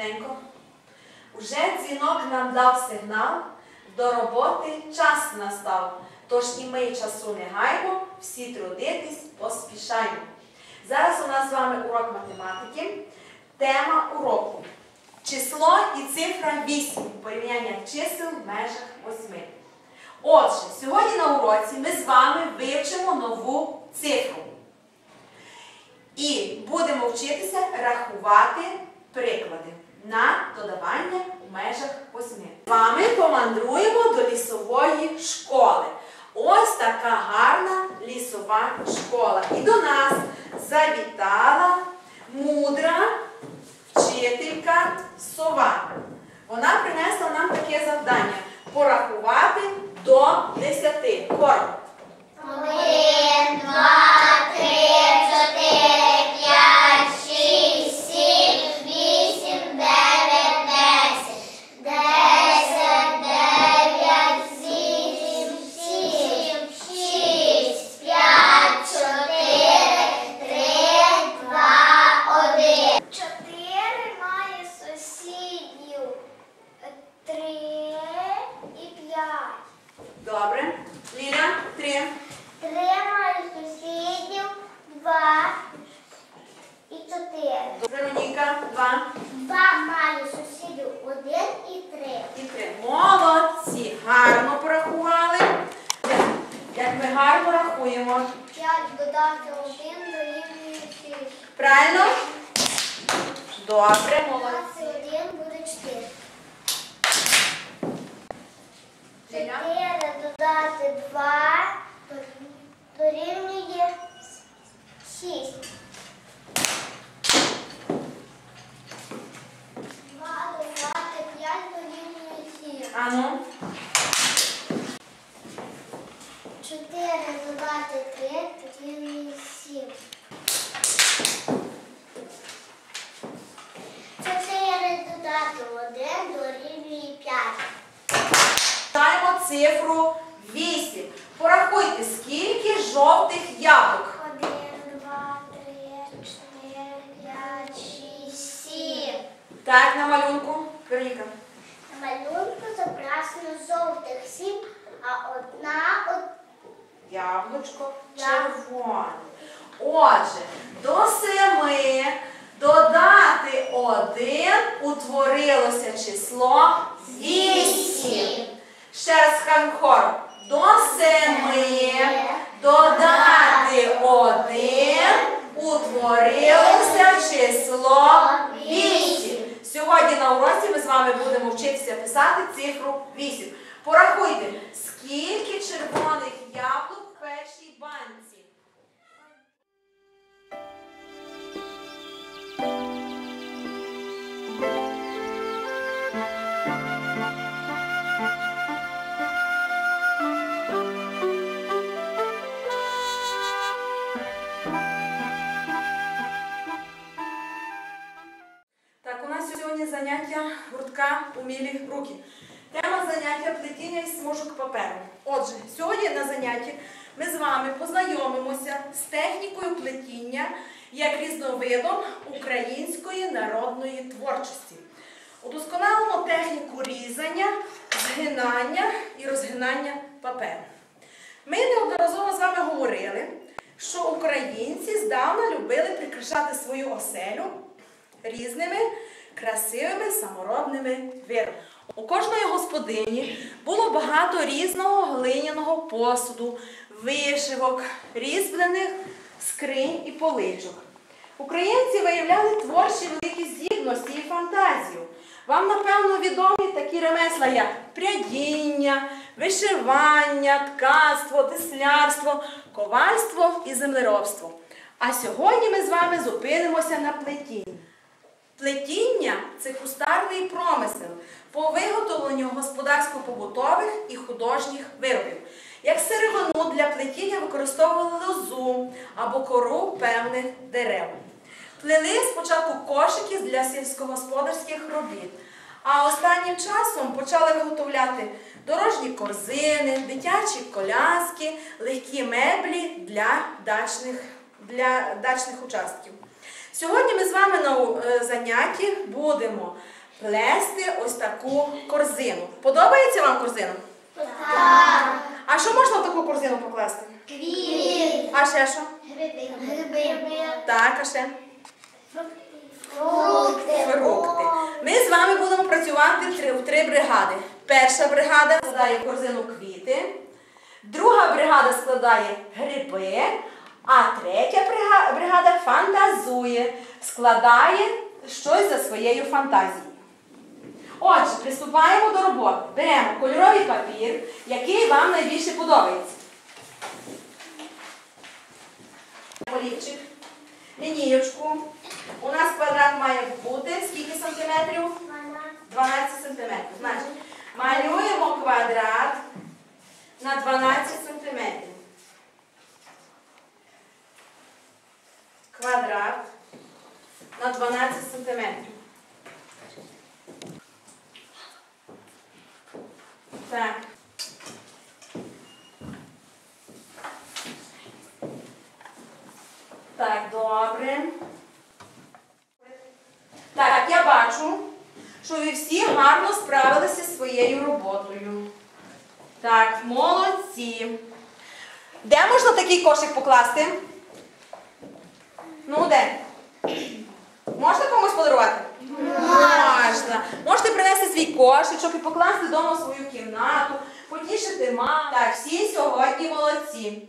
Рівненько. Уже дзвінок нам дав сигнал, до роботи час настав. Тож і ми часу не гаймо, всі трудитись поспішаємо. Зараз у нас з вами урок математики. Тема уроку. Число і цифра 8. Порівняння чисел в межах 8. Отже, сьогодні на уроці ми з вами вивчимо нову цифру. І будемо вчитися рахувати приклади на додавання у межах 8. З вами помандруємо до лісової школи. Ось така гарна лісова школа. І до нас завітала мудра вчителька сова. Вона принесла нам таке завдання порахувати до 10. Коротко. Один, два, три, чотири, п'ять, шість, сім, вісім, дев'ять, десять. Десять, дев'ять, вісім, сім, шість, п'ять, чотири, три, два, один. Чотири має сусідів. Три і п'ять. Добре. Ліля, три. Три має сусідів, два і чотири. Вероніка, два. Два має сусідів, один і три. І три. Молодці. Гарно порахували. Як ми гарно рахуємо. П'ять додати один дорівнює шість. Правильно? Добре, молодці. Один буде чотири. Чотири додати два дорівнює шість. Два додати п'ять дорівнює сім. Ану. Чотири додати три дорівнює сім. Чотири додати один дорівнює п'ять. Читаємо цифру 8. Порахуйте, скільки жовтих яблук. Один, два, три, чотири, п'ять, шість, сім. Так, на малюнку. Вероніка. На малюнку зображено жовтих сім, а одна од... Яблучко червоне. Отже, до семи додати один утворилося число вісім. Ще раз хором. До семи додати один утворилося число вісім. Сьогодні на уроці ми з вами будемо вчитися писати цифру 8. Порахуйте, скільки червоних яблук в першій банці. Гуртка умілі руки. Тема заняття плетіння із смужок паперу. Отже, сьогодні на занятті ми з вами познайомимося з технікою плетіння як різновидом української народної творчості. Удосконалимо техніку різання, згинання і розгинання паперу. Ми неодноразово з вами говорили, що українці здавна любили прикрашати свою оселю різними красивими саморобними виробами. У кожної господині було багато різного глиняного посуду, вишивок, різьблених скринь і поличок. Українці виявляли творчі великі здібності і фантазію. Вам, напевно, відомі такі ремесла, як прядіння, вишивання, ткацтво, теслярство, ковальство і землеробство. А сьогодні ми з вами зупинимося на плетінні. Плетіння це кустарний промисел по виготовленню господарсько-побутових і художніх виробів. Як сировину для плетіння використовували лозу або кору певних дерев. Плели спочатку кошики для сільськогосподарських робіт, а останнім часом почали виготовляти дорожні корзини, дитячі коляски, легкі меблі для дачних, для дачних участків. Сьогодні ми з вами на е, занятті будемо плести ось таку корзину. Подобається вам корзина? Так. А що можна в таку корзину покласти? Квіт. А ще що? Гриби. Гриби. Так, а ще? Фрукти. Фрукти. Ми з вами будемо працювати в три, в три бригади. Перша бригада складає корзину квіти, друга бригада складає гриби, а третя бригада фантазує, складає щось за своєю фантазією. Отже, приступаємо до роботи. Беремо кольоровий папір, який вам найбільше подобається. Олівчик, лінієчку. У нас квадрат має бути скільки сантиметрів? 12 сантиметрів. Значить, малюємо квадрат на 12 сантиметрів. Квадрат на 12 сантиметрів. Так. Так, добре. Так, я бачу, що ви всі гарно справилися зі своєю роботою. Так, молодці. Де можна такий кошик покласти? Ну, де? Можна комусь подарувати? Можна. Можете принести свій кошечок і покласти вдома свою кімнату, потішити маму. Так, всі сьогодні молодці.